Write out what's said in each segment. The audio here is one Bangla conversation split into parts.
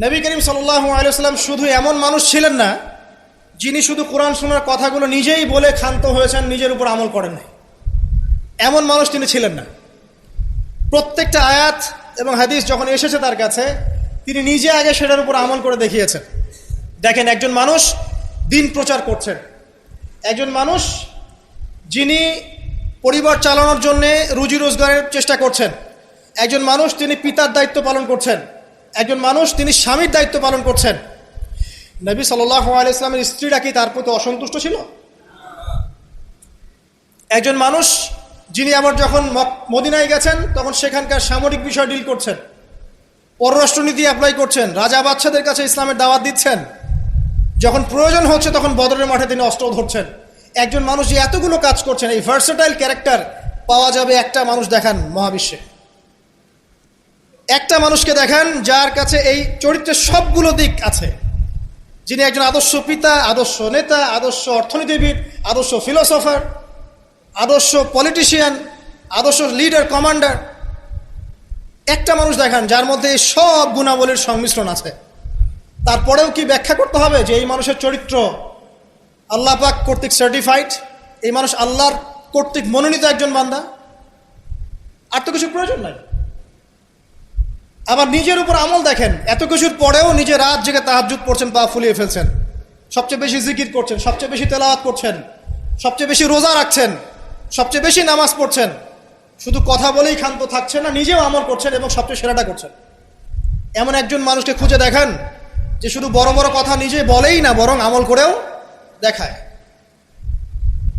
নবী করিম সাল্লাহ আলাইসাল্লাম শুধু এমন মানুষ ছিলেন না, যিনি শুধু কোরআন শোনার কথাগুলো নিজেই বলে ক্ষান্ত হয়েছেন, নিজের উপর আমল করেন নাই। এমন মানুষ তিনি ছিলেন না। প্রত্যেকটা আয়াত এবং হাদিস যখন এসেছে তার কাছে, তিনি নিজে আগে সেটার উপর আমল করে দেখিয়েছেন। দেখেন, একজন মানুষ দিন প্রচার করছেন। একজন মানুষ যিনি পরিবার চালানোর জন্যে রুজি রোজগারের চেষ্টা করছেন। একজন মানুষ তিনি পিতার দায়িত্ব পালন করছেন। একজন মানুষ, তিনি স্বামীর দায়িত্ব পালন করছেন। নবী সাল্লাহ আলাইসলামের স্ত্রীরা কি তার প্রতি অসন্তুষ্ট ছিল? একজন মানুষ, যিনি আবার যখন মদিনায় গেছেন, তখন সেখানকার সামরিক বিষয় ডিল করছেন। পররাষ্ট্রনীতি অ্যাপ্লাই করছেন। রাজা বাচ্চাদের কাছে ইসলামের দাওয়াত দিচ্ছেন। যখন প্রয়োজন হচ্ছে, তখন বদরের মাঠে তিনি অস্ত্র ধরছেন। একজন মানুষ এতগুলো কাজ করছেন, এই ভার্সেটাইল ক্যারেক্টার পাওয়া যাবে একটা মানুষ দেখান মহাবিশ্বে। একটা মানুষকে দেখান যার কাছে এই চরিত্রের সবগুলো দিক আছে। যিনি একজন আদর্শ পিতা, আদর্শ নেতা, আদর্শ অর্থনীতিবিদ, আদর্শ ফিলোসফার আদর্শ পলিটিশিয়ান আদর্শ লিডার কমান্ডার একটা মানুষ দেখান যার মধ্যে সব গুণাবলীর সংমিশ্রণ আছে। তারপরেও কি ব্যাখ্যা করতে হবে যে এই মানুষের চরিত্র আল্লাহ পাক কর্তৃক সার্টিফাইড এই মানুষ আল্লাহর কর্তৃক মনোনীত একজন বান্দা? আর তো কিছু প্রয়োজন নাই। আবার নিজের উপর আমল দেখেন, এত কিছুর পরেও নিজে রাত জেগে তাহাজুদ পড়ছেন, পা ফুলিয়ে ফেলছেন। সবচেয়ে বেশি জিকির করছেন, সবচেয়ে বেশি তেলাওয়াত করছেন, সবচেয়ে বেশি রোজা রাখছেন, সবচেয়ে বেশি নামাজ পড়ছেন। শুধু কথা বলেই ক্ষান্ত থাকছেন না, নিজেও আমল করছেন এবং সবচেয়ে সেরাটা করছেন। এমন একজন মানুষকে খুঁজে দেখান, যে শুধু বড় বড় কথা নিজে বলেই না, বরং আমল করেও দেখায়।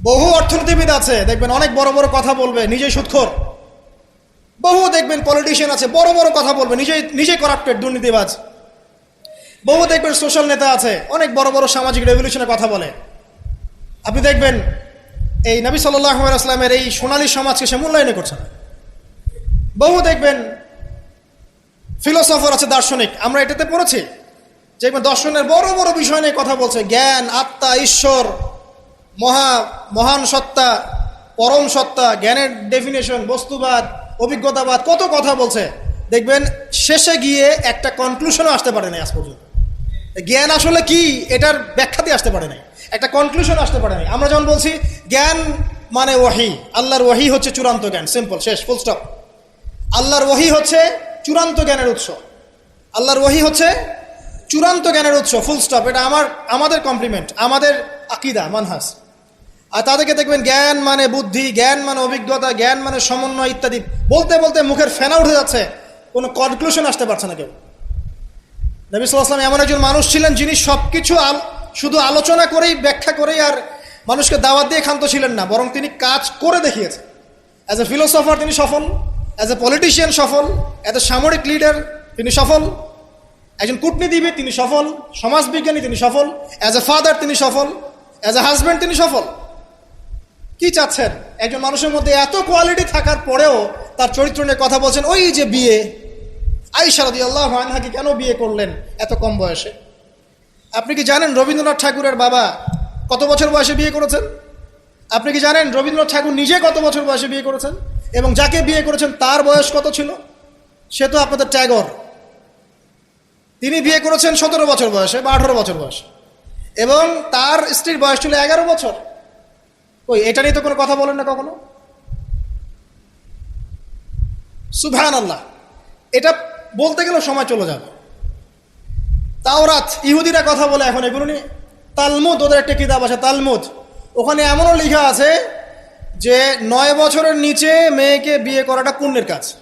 বহু অর্থনীতিবিদ আছে, দেখবেন অনেক বড় বড় কথা বলবে, নিজেই সুৎখোর। বহু দেখবেন পলিটিশিয়ান আছে, বড় বড় কথা বলবে নিজেই নিজে করাপ্টেড দুর্নীতিবাজ। বহু দেখবেন সোশ্যাল নেতা আছে, অনেক বড় বড় সামাজিক রেভলিউশনের কথা বলে। আপনি দেখবেন, এই নবী সাল্লাহ আসলামের এই সোনালী সমাজকে সে মূল্যায়ন করছে না। বহু দেখবেন ফিলোসফার আছে দার্শনিক, আমরা এটাতে পড়েছি। যে দর্শনের বড় বড় বিষয় নিয়ে কথা বলছে, জ্ঞান, আত্মা, ঈশ্বর, মহা, মহান সত্তা, পরম সত্তা, জ্ঞানের ডেফিনেশন বস্তুবাদ অভিজ্ঞতাবাদ, কত কথা বলছে। দেখবেন, শেষে গিয়ে একটা কনক্লুশনও আসতে পারে নাই আজ পর্যন্ত। জ্ঞান আসলে কি? এটার ব্যাখ্যাতে আসতে পারে নাই। একটা কনক্লুশন আসতে পারে নাই। আমরা যেমন বলছি, জ্ঞান মানে ওয়াহি, আল্লাহর ওয়াহি হচ্ছে চূড়ান্ত জ্ঞান। সিম্পল শেষ ফুল স্টপ আল্লাহর ওয়াহি হচ্ছে চূড়ান্ত জ্ঞানের উৎস। আল্লাহর ওয়াহি হচ্ছে চূড়ান্ত জ্ঞানের উৎস ফুল স্টপ এটা আমার, আমাদের কমপ্লিমেন্ট আমাদের আকিদা, মানহাস। আর তাদেরকে দেখবেন জ্ঞান মানে বুদ্ধি, জ্ঞান মানে অভিজ্ঞতা, জ্ঞান মানে সমন্বয় ইত্যাদি। বলতে বলতে মুখের ফেনা উঠে যাচ্ছে। কোনো কনক্লুশন আসতে পারছে না কেউ। নবী সাল্লাম এমন একজন মানুষ ছিলেন যিনি সব কিছু শুধু আলোচনা করেই, ব্যাখ্যা করেই আর মানুষকে দাওয়াত দিয়ে ক্ষান্ত ছিলেন না, বরং তিনি কাজ করে দেখিয়েছেন। অ্যাজ এ ফিলোসফার তিনি সফল অ্যাজ এ পলিটিশিয়ান সফল অ্যাজ এ সামরিক লিডার তিনি সফল, একজন কূটনীতিবিদ তিনি সফল, সমাজবিজ্ঞানী তিনি সফল অ্যাজ এ ফাদার তিনি সফল অ্যাজ এ হাজব্যান্ড তিনি সফল। কি চাচ্ছেন? একজন মানুষের মধ্যে এত কোয়ালিটি থাকার পরেও তার চরিত্র নিয়ে কথা বলছেন, ওই যে বিয়ে। আইসারদি আল্লাহ আনহাকে কেন বিয়ে করলেন এত কম বয়সে? আপনি কি জানেন রবীন্দ্রনাথ ঠাকুরের বাবা কত বছর বয়সে বিয়ে করেছেন? আপনি কি জানেন রবীন্দ্রনাথ ঠাকুর নিজে কত বছর বয়সে বিয়ে করেছেন? এবং যাকে বিয়ে করেছেন তার বয়স কত ছিল? সে তো আপনাদের ট্যাগর। তিনি বিয়ে করেছেন সতেরো বছর বয়সে বা আঠারো বছর বয়সে। এবং তার স্ত্রীর বয়স ছিল এগারো বছর। ওই এটা নিয়ে তো কোনো কথা বলেন না কখনো? সুভান আল্লাহ এটা বলতে গেলেও সময় চলে যাবে। তাওরাত, ইহুদিরা কথা বলে এখন এগুলো নিয়ে। তালমুদ, ওদের একটা কিতাব আছে, তালমুদ। ওখানে এমনও লেখা আছে যে নয় বছরের নিচে মেয়েকে বিয়ে করাটা পুণ্যের কাজ।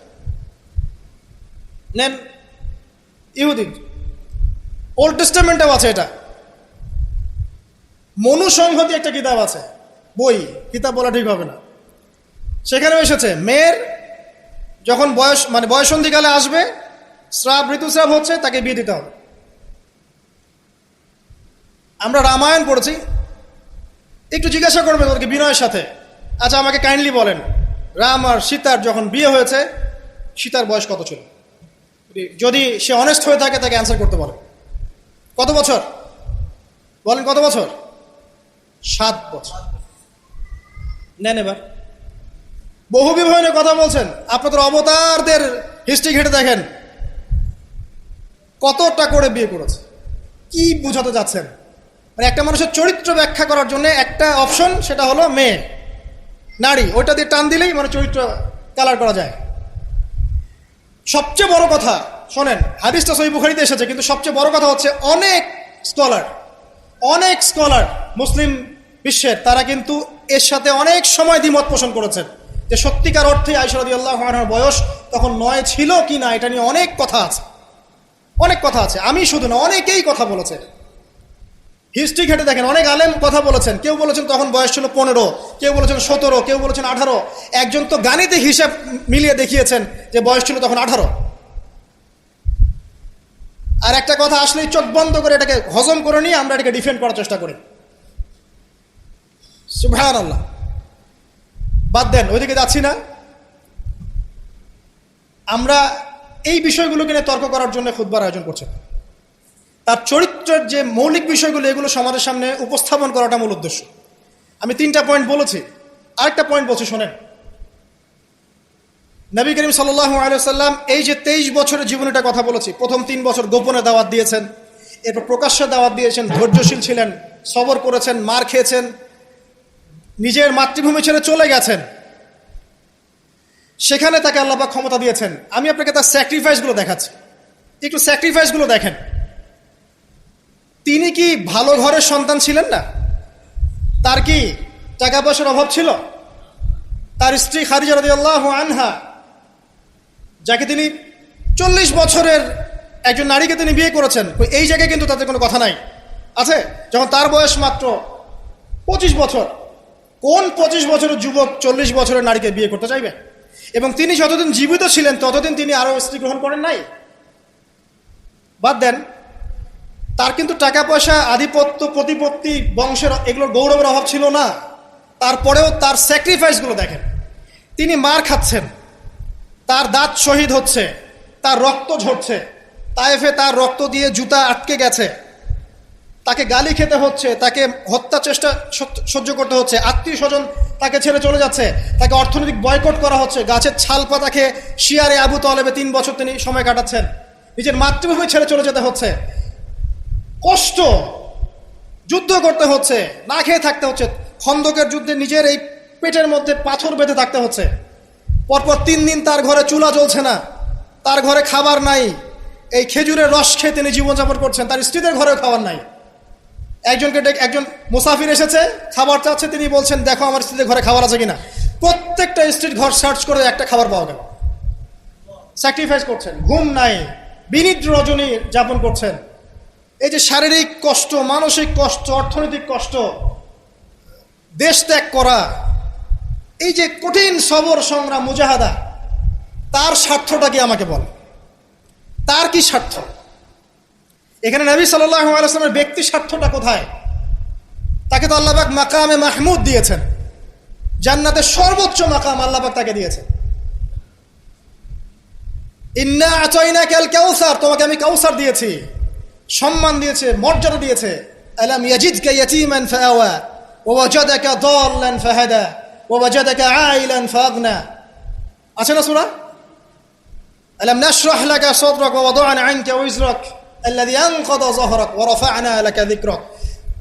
নেন, ইহুদি। ওল্ড টেস্টামেন্টেও আছে এটা। মনুসংহতি একটা কিতাব আছে। বই, কিতাব বলা ঠিক হবে না। সেখানেও এসেছে, মেয়ের যখন বয়স মানে বয়সন্ধিকালে আসবে, স্রাব, ঋতুস্রাব হচ্ছে, তাকে বিয়ে দিতে হবে। আমরা রামায়ণ পড়েছি, একটু জিজ্ঞাসা করবেন ওদেরকে বিনয়ের সাথে। আচ্ছা আমাকে কাইন্ডলি বলেন, রাম আর সীতার যখন বিয়ে হয়েছে, সীতার বয়স কত ছিল? যদি সে অনেস্ট হয়ে থাকে, তাকে অ্যান্সার করতে বলে কত বছর? বলেন কত বছর? সাত বছর। নেন এবার। বহু নিয়ে কথা বলছেন। আপনাদের অবতারদের হিস্ট্রি ঘেটে দেখেন। কতটা করে বিয়ে করেছে। কি বুঝাতে যাচ্ছেন? মানে একটা মানুষের চরিত্র ব্যাখ্যা করার জন্য একটা অপশন সেটা হলো মেয়ে। নারী, ওইটা দিয়ে টান দিলেই মানে চরিত্র কালার করা যায়। সবচেয়ে বড় কথা, শোনেন, হাদিসটা সহি বুখারিতে এসেছে, কিন্তু সবচেয়ে বড় কথা হচ্ছে অনেক স্কলার অনেক স্কলার মুসলিম বিশ্বের, তারা কিন্তু এর সাথে অনেক সময় দ্বিমত পোষণ করেছেন। যে সত্যিকার অর্থে আইসরদি আল্লাহ বয়স তখন নয় ছিল কি না, এটা নিয়ে অনেক কথা আছে। অনেক কথা আছে। আমি শুধু না, অনেকেই কথা বলেছে। হিস্ট্রি ঘেটে দেখেন, অনেক আলেম কথা বলেছেন। কেউ বলেছেন তখন বয়স ছিল পনেরো, কেউ বলেছেন সতেরো, কেউ বলেছেন আঠারো। একজন তো গাণিতে হিসাব মিলিয়ে দেখিয়েছেন যে বয়স ছিল তখন আঠারো। আর একটা কথা আসলেই চোখ বন্ধ করে এটাকে হজম করে নিয়ে আমরা এটাকে ডিফেন্ড করার চেষ্টা করি। সুভান আল্লাহ বাদ দেন, ওইদিকে যাচ্ছি না। আমরা এই বিষয়গুলোকে নিয়ে তর্ক করার জন্য খুদবার আয়োজন করছি। তার চরিত্রের যে মৌলিক বিষয়গুলো, এগুলো সমাজের সামনে উপস্থাপন করাটা মূল উদ্দেশ্য। আমি তিনটা পয়েন্ট বলেছি। আরেকটা পয়েন্ট বলছি, শোনেন। নবী করিম সাল্লাহ আলিয়াল্লাম এই যে তেইশ বছরের জীবনীটা কথা বলেছি, প্রথম তিন বছর গোপনে দাওয়াত দিয়েছেন, এরপর প্রকাশ্যে দাওয়াত দিয়েছেন, ধৈর্যশীল ছিলেন, সবর করেছেন, মার খেয়েছেন নিজের মাতৃভূমি ছেড়ে চলে গেছেন। সেখানে তাকে আল্লাপাক ক্ষমতা দিয়েছেন। আমি আপনাকে তার স্যাক্রিফাইসগুলো দেখাচ্ছি। একটু স্যাক্রিফাইসগুলো দেখেন। তিনি কি ভালো ঘরের সন্তান ছিলেন না? তার কি টাকা পয়সার অভাব ছিল? তার স্ত্রী খারিজা আল্লাহ আনহা, যাকে তিনি চল্লিশ বছরের একজন নারীকে তিনি বিয়ে করেছেন এই জায়গায় কিন্তু তাদের কোনো কথা নাই। আছে? যখন তার বয়স মাত্র পঁচিশ বছর কোন পঁচিশ বছরের যুবক চল্লিশ বছরের নারীকে বিয়ে করতে চাইবে? এবং তিনি যতদিন জীবিত ছিলেন, ততদিন তিনি আরও স্ত্রী গ্রহণ করেন নাই? বাদ দেন, তার কিন্তু টাকা পয়সা আধিপত্য, প্রতিপত্তি, বংশের এগুলোর গৌরবের অভাব ছিল না। তারপরেও তার স্যাক্রিফাইসগুলো দেখেন। তিনি মার খাচ্ছেন। তার দাঁত শহীদ হচ্ছে। তার রক্ত ঝরছে। তাইফে তার রক্ত দিয়ে জুতা আটকে গেছে। তাকে গালি খেতে হচ্ছে, তাকে হত্যা চেষ্টা সহ্য- করতে হচ্ছে, আত্মীয় স্বজন তাকে ছেড়ে চলে যাচ্ছে, তাকে অর্থনৈতিক বয়কট করা হচ্ছে, গাছের ছাল পাতাকে শিয়ারে আবু তলেবে তিন বছর তিনি সময় কাটাচ্ছেন, নিজের মাতৃভূমি ছেড়ে চলে যেতে হচ্ছে। কষ্ট, যুদ্ধ করতে হচ্ছে, না খেয়ে থাকতে হচ্ছে, খন্দকের যুদ্ধে নিজের এই পেটের মধ্যে পাথর বেঁধে থাকতে হচ্ছে। পরপর তিন দিন তার ঘরে চুলা জ্বলছে না, তার ঘরে খাবার নাই, এই খেজুরের রস খেয়ে তিনি জীবনযাপন করছেন, তার স্ত্রীদের ঘরেও খাবার নাই। একজনকে একজন মুসাফির এসেছে, খাবার চাচ্ছে, তিনি বলছেন, দেখো আমার স্ত্রীদের ঘরে খাবার আছে কিনা? প্রত্যেকটা স্ত্রীর ঘর সার্চ করে একটা খাবার পাওয়া গেল। স্যাক্রিফাইস করছেন, ঘুম নাই, বিনিদ্র রজনী যাপন করছেন। এই যে শারীরিক কষ্ট, মানসিক কষ্ট, অর্থনৈতিক কষ্ট, দেশ ত্যাগ করা, এই যে কঠিন সবর সংগ্রাম, মুজাহাদা, তার স্বার্থটা কি আমাকে বল? তার কি স্বার্থ? এখানে নবী সাল্লামের ব্যক্তি স্বার্থটা কোথায়? তাকে তো আল্লাহবাক মাকামে মাহমুদ দিয়েছেন। জান্নাতের সর্বোচ্চ মাকাম আল্লাহবাক তাকে দিয়েছেন। ইন্না আচয়না কেল কাউসার তোমাকে আমি কাউসার দিয়েছি। সম্মান দিয়েছে, মর্যাদা দিয়েছে। আলাম ইয়াজিদকা ইয়াতীমান ফাআওয়া, ওয়া ওয়াজাদাকা দাল্লান ফাহাদা, ওয়া ওয়াজাদাকা আইলান ফাগনা। আছে না সূরা? আলাম নাশরাহ লাকা সাদরাক ওয়া ওয়াদা'না আনকা ওয়িজরাক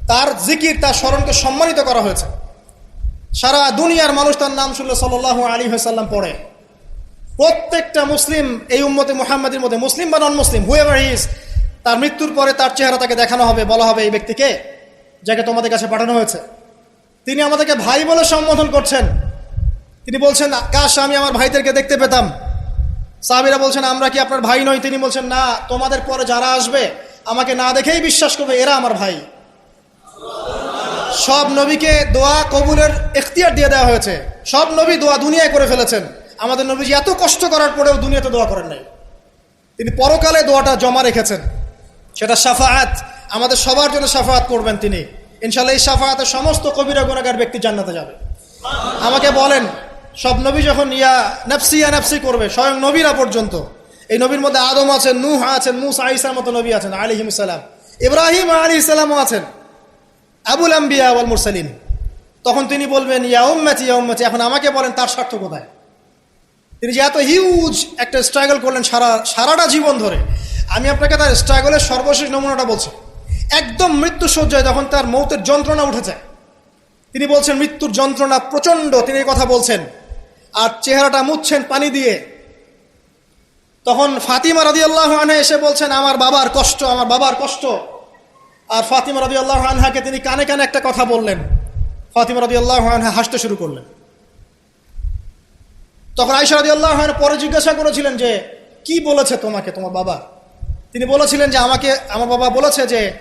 তার জিকির তার স্মরণকে সম্মানিত করা হয়েছে। সারা দুনিয়ার মানুষ তার নাম শুনলে সাল্লাল্লাহু আলাইহি ওয়াসাল্লাম পড়ে। প্রত্যেকটা মুসলিম এই উম্মতে মুহাম্মাদের মধ্যে, মুসলিম বা নন মুসলিম হুয়েভার ইজ তার মৃত্যুর পরে তার চেহারা তাকে দেখানো হবে, বলা হবে এই ব্যক্তিকে যাকে তোমাদের কাছে পাঠানো হয়েছে। তিনি আমাদেরকে ভাই বলে সম্বোধন করছেন। তিনি বলছেন, কাশ, আমি আমার ভাইদেরকে দেখতে পেতাম। সাহাবিরা বলছেন, আমরা কি আপনার ভাই নই? তিনি বলছেন, না, তোমাদের পরে যারা আসবে, আমাকে না দেখেই বিশ্বাস করবে, এরা আমার ভাই। সব নবীকে দোয়া কবুলের এখতিয়ার দিয়ে দেওয়া হয়েছে। সব নবী দোয়া দুনিয়ায় করে ফেলেছেন। আমাদের নবীজি এত কষ্ট করার পরেও দুনিয়াতে দোয়া করেন নাই। তিনি পরকালে দোয়াটা জমা রেখেছেন। সেটা সাফায়াত আমাদের সবার জন্য সাফায়াত করবেন তিনি। ইনশাল্লাহ এই সাফায়াতের সমস্ত কবিরা গুণাগার ব্যক্তি জান্নাতে যাবে। আমাকে বলেন সব নবী যখন ইয়া নাফসি ইয়া নাফসি করবে, স্বয়ং নবীরা পর্যন্ত। এই নবীর মধ্যে আদম আছেন, নুহ আছেন, মুসা আইসার মতো নবী আছেন আলিহিম সালাম। ইব্রাহিম আলী ইসলামও আছেন। আবুল আম্বিয়া ওয়াল মুরসালিন। তখন তিনি বলবেন, ইয়া উম্মাতি ইয়া উম্মাতি, এখন আমাকে বলেন তার স্বার্থ কোথায়? তিনি যে এত হিউজ একটা স্ট্রাগল করলেন সারা, সারাটা জীবন ধরে। আমি আপনাকে তার স্ট্রাগলের সর্বশেষ নমুনাটা বলছি। একদম মৃত্যু সজ্জায় যখন তার মৌতের যন্ত্রণা উঠে যায় তিনি বলছেন, মৃত্যুর যন্ত্রণা প্রচণ্ড। তিনি কথা বলছেন। আর চেহারাটা মুছছেন পানি দিয়ে। তখন ফাতিমা রাদি আল্লাহ আনহা এসে বলছেন, আমার বাবার কষ্ট, আমার বাবার কষ্ট। আর ফাতিমা রাদি আল্লাহ আনহাকে তিনি কানে কানে একটা কথা বললেন। ফাতিমা রাদি আল্লাহ আনহা হাসতে শুরু করলেন। তখন আইসা রাদি আল্লাহ পরে জিজ্ঞাসা করেছিলেন যে, কি বলেছে তোমাকে, তোমার বাবা? তিনি বলেছিলেন যে, আমাকে, আমার বাবা বলেছে যে,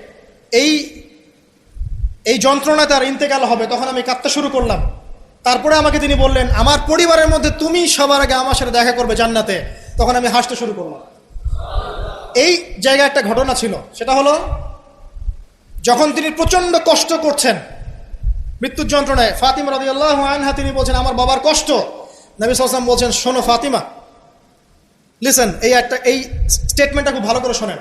এই এই যন্ত্রণা তার ইন্তেকাল হবে। তখন আমি কাঁদতে শুরু করলাম। তারপরে আমাকে তিনি বললেন, আমার পরিবারের মধ্যে তুমি সবার আগে আমার সাথে দেখা করবে জান্নাতে। তখন আমি হাসতে শুরু করলাম। এই জায়গায় একটা ঘটনা ছিল। সেটা হলো, যখন তিনি প্রচণ্ড কষ্ট করছেন, মৃত্যুর যন্ত্রণায়, ফাতিমা রাজি আল্লাহ আনহা তিনি বলছেন, আমার বাবার কষ্ট। নবী সাল্লাম বলছেন, শোনো ফাতিমা লিসেন এই একটা, এই স্টেটমেন্টটা খুব ভালো করে শোনেন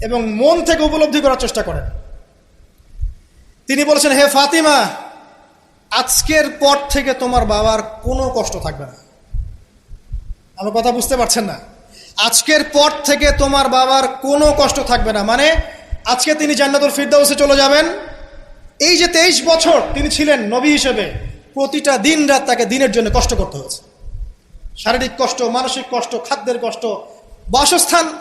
এবং মন থেকে উপলব্ধি করার চেষ্টা করেন। তিনি বলেছেন, হে ফাতিমা আজকের পর থেকে তোমার বাবার কোনো কষ্ট থাকবে না। আমার কথা বুঝতে পারছেন না? আজকের পর থেকে তোমার বাবার কোনো কষ্ট থাকবে না। মানে আজকে তিনি জান্নাতুল ফিরদাউসে চলে যাবেন। এই যে তেইশ বছর তিনি ছিলেন নবী হিসেবে, প্রতিটা দিন রাত তাকে দিনের জন্য কষ্ট করতে হয়েছে। শারীরিক কষ্ট, মানসিক কষ্ট, খাদ্যের কষ্ট, বাসস্থান।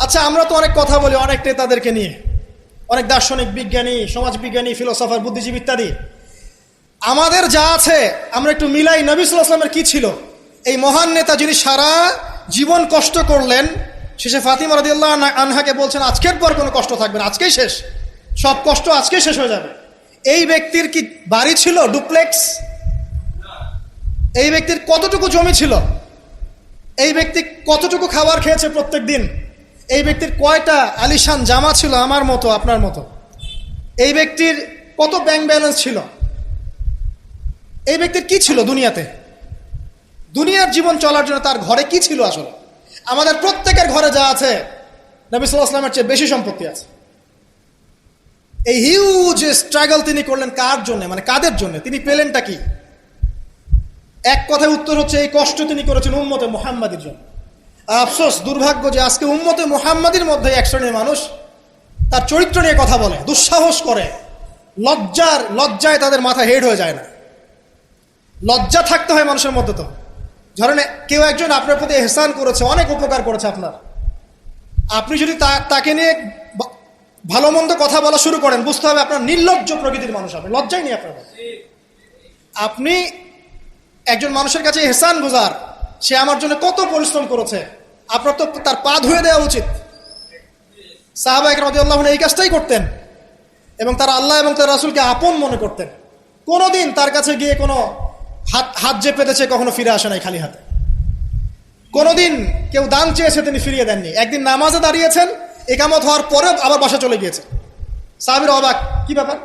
আচ্ছা আমরা তো অনেক কথা বলি অনেক নেতাদেরকে নিয়ে। অনেক দার্শনিক বিজ্ঞানী, সমাজবিজ্ঞানী, ফিলোসফার, বুদ্ধিজীবী ইত্যাদি। আমাদের যা আছে, আমরা একটু মিলাই নবী সাল্লামের কি ছিল? এই মহান নেতা যিনি সারা জীবন কষ্ট করলেন, শেষে ফাতিমা রাদিয়াল্লাহ আনহাকে বলছেন, আজকের পর কোনো কষ্ট থাকবে না, আজকেই শেষ। সব কষ্ট আজকেই শেষ হয়ে যাবে। এই ব্যক্তির কি বাড়ি ছিল, ডুপ্লেক্স? এই ব্যক্তির কতটুকু জমি ছিল? এই ব্যক্তি কতটুকু খাবার খেয়েছে প্রত্যেক দিন? এই ব্যক্তির কয়টা আলিশান জামা ছিল আমার মতো, আপনার মতো? এই ব্যক্তির কত ব্যাংক ব্যালেন্স ছিল? এই ব্যক্তির কি ছিল দুনিয়াতে? দুনিয়ার জীবন চলার জন্য তার ঘরে কি ছিল আসলে? আমাদের প্রত্যেকের ঘরে যা আছে, নবী সাল্লাহ আসলামের চেয়ে বেশি সম্পত্তি আছে। এই হিউজ স্ট্রাগল তিনি করলেন কার জন্য? মানে কাদের জন্য? তিনি পেলেনটা কি? এক কথায় উত্তর হচ্ছে, এই কষ্ট তিনি করেছেন উম্মতে মোহাম্মদের জন্য। আফসোস, দুর্ভাগ্য যে আজকে উম্মতে মোহাম্মদের মধ্যে এক শ্রেণির মানুষ তার চরিত্র নিয়ে কথা বলে, দুঃসাহস করে। লজ্জার, লজ্জায় তাদের মাথা হেড হয়ে যায় না। লজ্জা থাকতে হয় মানুষের মধ্যে তো। ধরেন কেউ একজন আপনার প্রতি এহসান করেছে, অনেক উপকার করেছে আপনার। আপনি যদি তাকে নিয়ে ভালো মন্দ কথা বলা শুরু করেন, বুঝতে হবে আপনার নির্লজ্জ প্রকৃতির মানুষ হবে লজ্জাই নেই আপনার আপনি একজন মানুষের কাছে এহসান গুজার, সে আমার জন্য কত পরিশ্রম করেছে। আপনার তো তার পা ধুয়ে দেওয়া উচিত। সাহাবাহিক রাজিউল্লাহ এই কাজটাই করতেন। এবং তারা আল্লাহ এবং তার রাসুলকে আপন মনে করতেন। কোনোদিন তার কাছে গিয়ে কোনো হাত হাত যে পেতেছে কখনো ফিরে আসে নাই খালি হাতে। কোনোদিন কেউ দান চেয়েছে তিনি ফিরিয়ে দেননি। একদিন নামাজে দাঁড়িয়েছেন, একামত হওয়ার পরেও আবার বাসা চলে গিয়েছে। সাহাবির অবাক, কি ব্যাপার?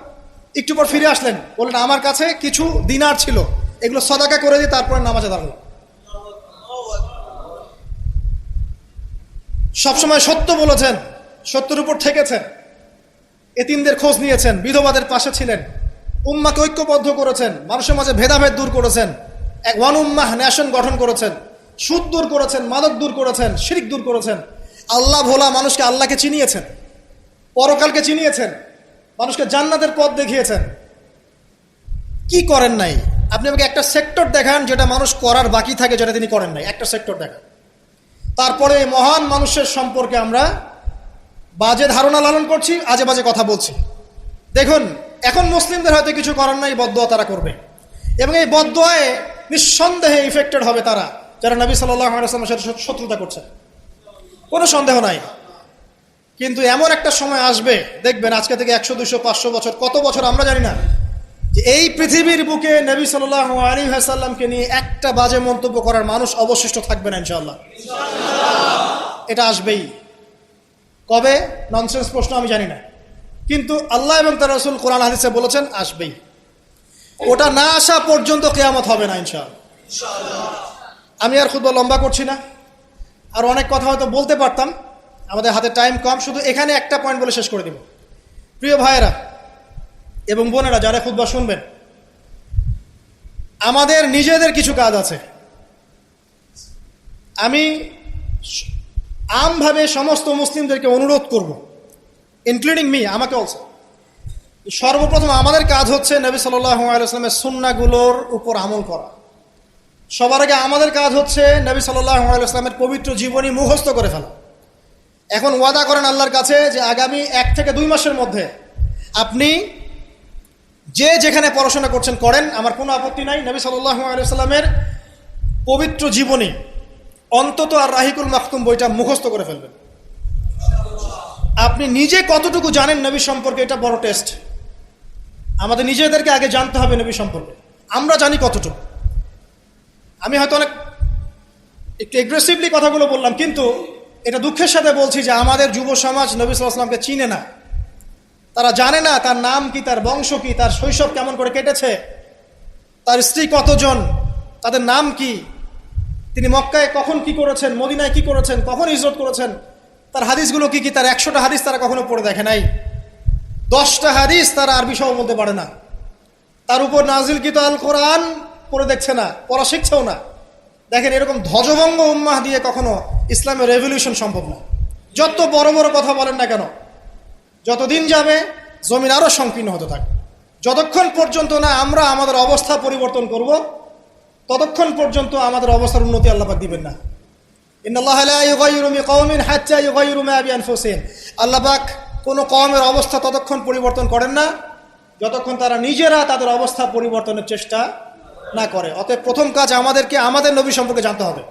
একটু পর ফিরে আসলেন। বললেন, আমার কাছে কিছু দিনার ছিল। এগুলো সদাকা করে দিয়ে তারপরে নামাজে দাঁড়াল সবসময় সত্য বলেছেন, সত্যের উপর ঠেকেছেন। এতিমদের খোঁজ নিয়েছেন, বিধবাদের পাশে ছিলেন। উম্মাকে ঐক্যবদ্ধ করেছেন, মানুষের মাঝে ভেদাভেদ দূর করেছেন, এক ওয়ান উম্মাহ ন্যাশন গঠন করেছেন, সুদ দূর করেছেন, মাদক দূর করেছেন, শিরিক দূর করেছেন। আল্লাহ ভোলা মানুষকে আল্লাহকে চিনিয়েছেন, পরকালকে চিনিয়েছেন, মানুষকে জান্নাতের পথ দেখিয়েছেন। কি করেন নাই? আপনি আমাকে একটা সেক্টর দেখান যেটা মানুষ করার বাকি থাকে যেটা তিনি করেন নাই। একটা সেক্টর দেখান। তারপরে মহান মানুষের সম্পর্কে আমরা বাজে ধারণা লালন করছি, আজে বাজে কথা বলছি। দেখুন এখন মুসলিমদের হয়তো কিছু করার নাই বদোয়া তারা করবে। এবং এই বদোয়ায় নিঃসন্দেহে ইফেক্টেড হবে তারা, যারা নবী সাল্লামের সাথে শত্রুতা করছে কোনো সন্দেহ নাই। কিন্তু এমন একটা সময় আসবে, দেখবেন আজকে থেকে একশো, দুশো, পাঁচশো বছর, কত বছর আমরা জানি না, যে এই পৃথিবীর বুকে নবী সাল্লাহ আলী হাসাল্লামকে নিয়ে একটা বাজে মন্তব্য করার মানুষ অবশিষ্ট থাকবে না ইনশাল্লাহ এটা আসবেই। কবে? ননসেন্স প্রশ্ন আমি জানি না। কিন্তু আল্লাহ এবং তার রসুল কোরআন হাদিসে বলেছেন, আসবেই। ওটা না আসা পর্যন্ত কেয়ামত হবে না ইনশাল্লাহ আমি আর খুব লম্বা করছি না। আর অনেক কথা হয়তো বলতে পারতাম, আমাদের হাতে টাইম কম, শুধু এখানে একটা পয়েন্ট বলে শেষ করে দেব। প্রিয় ভাইয়েরা এবং বোনেরা, যারা খুদ্া শুনবেন, আমাদের নিজেদের কিছু কাজ আছে। আমি আমভাবে সমস্ত মুসলিমদেরকে অনুরোধ করব। ইনক্লুডিং মি আমাকে অলসো সর্বপ্রথম আমাদের কাজ হচ্ছে নবী সাল্লামের সুন্নাগুলোর উপর আমল করা। সবার আগে আমাদের কাজ হচ্ছে নবী সাল্লামের পবিত্র জীবনী মুখস্থ করে ফেলা। এখন ওয়াদা করেন আল্লাহর কাছে যে আগামী এক থেকে দুই মাসের মধ্যে আপনি যে যেখানে পড়াশোনা করছেন করেন, আমার কোনো আপত্তি নাই। নবী সাল্লামের পবিত্র জীবনী অন্তত আর রাহিকুল মাহতুম বইটা মুখস্থ করে ফেলবেন। আপনি নিজে কতটুকু জানেন নবী সম্পর্কে? এটা বড় টেস্ট আমাদের নিজেদেরকে আগে জানতে হবে নবী সম্পর্কে। আমরা জানি কতটুকু। আমি হয়তো অনেক একটু এগ্রেসিভলি কথাগুলো বললাম, কিন্তু এটা দুঃখের সাথে বলছি যে আমাদের যুব সমাজ নবী সাল্লামকে চিনে না। তারা জানে না তার নাম কি, তার বংশ কি, তার শৈশব কেমন করে কেটেছে, তার স্ত্রী কতজন, তাদের নাম কি, তিনি মক্কায় কখন কি করেছেন, মদিনায় কি করেছেন, কখন ইজরত করেছেন তার হাদিসগুলো কি কি? তার একশোটা হাদিস তারা কখনো পড়ে দেখে নাই। দশটা হাদিস তারা আরবি সহ বলতে পারে না। তার উপর নাজিল কিত আল কোরআন পড়ে দেখছে না, পড়া শিখছেও না। দেখেন এরকম ধ্বজভঙ্গ উম্মাহ দিয়ে কখনো ইসলামের রেভলিউশন সম্ভব না। যত বড় বড় কথা বলেন না কেন, যতদিন যাবে জমিন আরও সংকীর্ণ হতে থাকবে। যতক্ষণ পর্যন্ত না আমরা আমাদের অবস্থা পরিবর্তন করব, ততক্ষণ পর্যন্ত আমাদের অবস্থার উন্নতি আল্লাপাক দিবেন না। আল্লাপাক কোনো কমের অবস্থা ততক্ষণ পরিবর্তন করেন না, যতক্ষণ তারা নিজেরা তাদের অবস্থা পরিবর্তনের চেষ্টা না করে। অতএব প্রথম কাজ আমাদেরকে, আমাদের নবী সম্পর্কে জানতে হবে।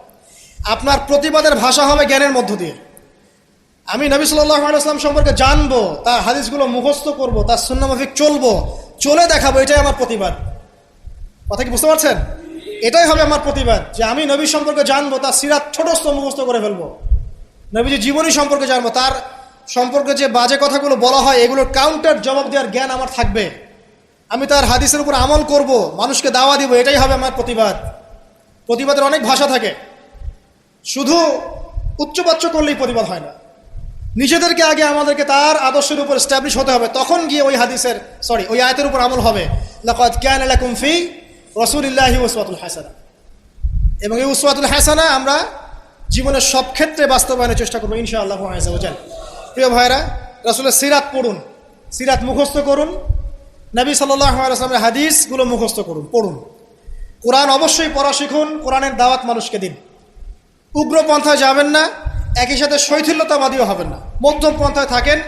আপনার প্রতিবাদের ভাষা হবে জ্ঞানের মধ্য দিয়ে। আমি নবী সাল্লাম সম্পর্কে জানব, তার হাদিসগুলো মুখস্থ করব, তার সুন্নামাফিক চলবো, চলে দেখাবো, এটাই আমার প্রতিবাদ। কথা কি বুঝতে পারছেন? এটাই হবে আমার প্রতিবাদ, যে আমি নবী সম্পর্কে জানব, তার সিরাত ছোটস্থ মুখস্থ করে ফেলব। নবীজি জীবনী সম্পর্কে জানব, তার সম্পর্কে যে বাজে কথাগুলো বলা হয়, এগুলোর কাউন্টার জবাব দেওয়ার জ্ঞান আমার থাকবে। আমি তার হাদিসের উপর আমল করব, মানুষকে দাওয়া দিব, এটাই হবে আমার প্রতিবাদ। প্রতিবাদের অনেক ভাষা থাকে। শুধু উচ্চবাচ্য করলেই প্রতিবাদ হয় না। নিজেদেরকে আগে আমাদেরকে তার আদর্শের উপর স্ট্যাবলিশ হতে হবে, তখন গিয়ে ওই হাদিসের সরি ওই আয়তের উপর আমল হবে। লাকাত ক্যান ফি রসুলিল্লাহি উসওয়াতুল হাসানা। এবং এই উসওয়াতুল হাসানা আমরা জীবনের সব ক্ষেত্রে বাস্তবায়নের চেষ্টা করব ইনশাআল্লাহ আজাল প্রিয় ভাইরা রসুলের সিরাত পড়ুন, সিরাত মুখস্থ করুন, নবী সাল্লামের হাদিসগুলো মুখস্থ করুন, পড়ুন। কোরআন অবশ্যই পড়া শিখুন, কোরআনের দাওয়াত মানুষকে দিন। উগ্র পন্থায় যাবেন না, একই সাথে শৈথিল্যতাবাদীও হবেন না। মধ্যম পন্থায় থাকেন,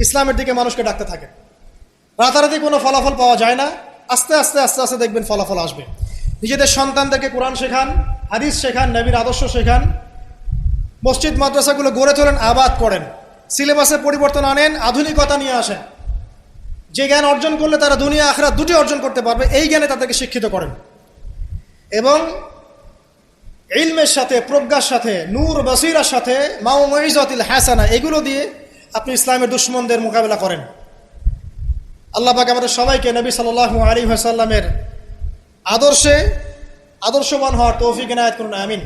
ইসলামের দিকে মানুষকে ডাকতে থাকেন। রাতারাতি কোনো ফলাফল পাওয়া যায় না আস্তে আস্তে আস্তে আস্তে দেখবেন ফলাফল আসবে। নিজেদের সন্তানদেরকে কোরআন শেখান, হাদিস শেখান, নবীর আদর্শ শেখান। মসজিদ, মাদ্রাসাগুলো গড়ে তোলেন, আবাদ করেন। সিলেবাসে পরিবর্তন আনেন, আধুনিকতা নিয়ে আসেন। যে জ্ঞান অর্জন করলে তারা দুনিয়া আখরা দুটি অর্জন করতে পারবে, এই জ্ঞানে তাদেরকে শিক্ষিত করেন। এবং ইলমের সাথে, প্রজ্ঞার সাথে, নূর, বসিরার সাথে মাও মহিজতিল হাসানা, এগুলো দিয়ে আপনি ইসলামের দুশ্মনদের মোকাবেলা করেন। আল্লাহ পাক আমাদের সবাইকে নবী সাল আলী হাসাল্লামের আদর্শে, আদর্শবান হওয়ার তৌফিক এনায়ত করুন, আমিন।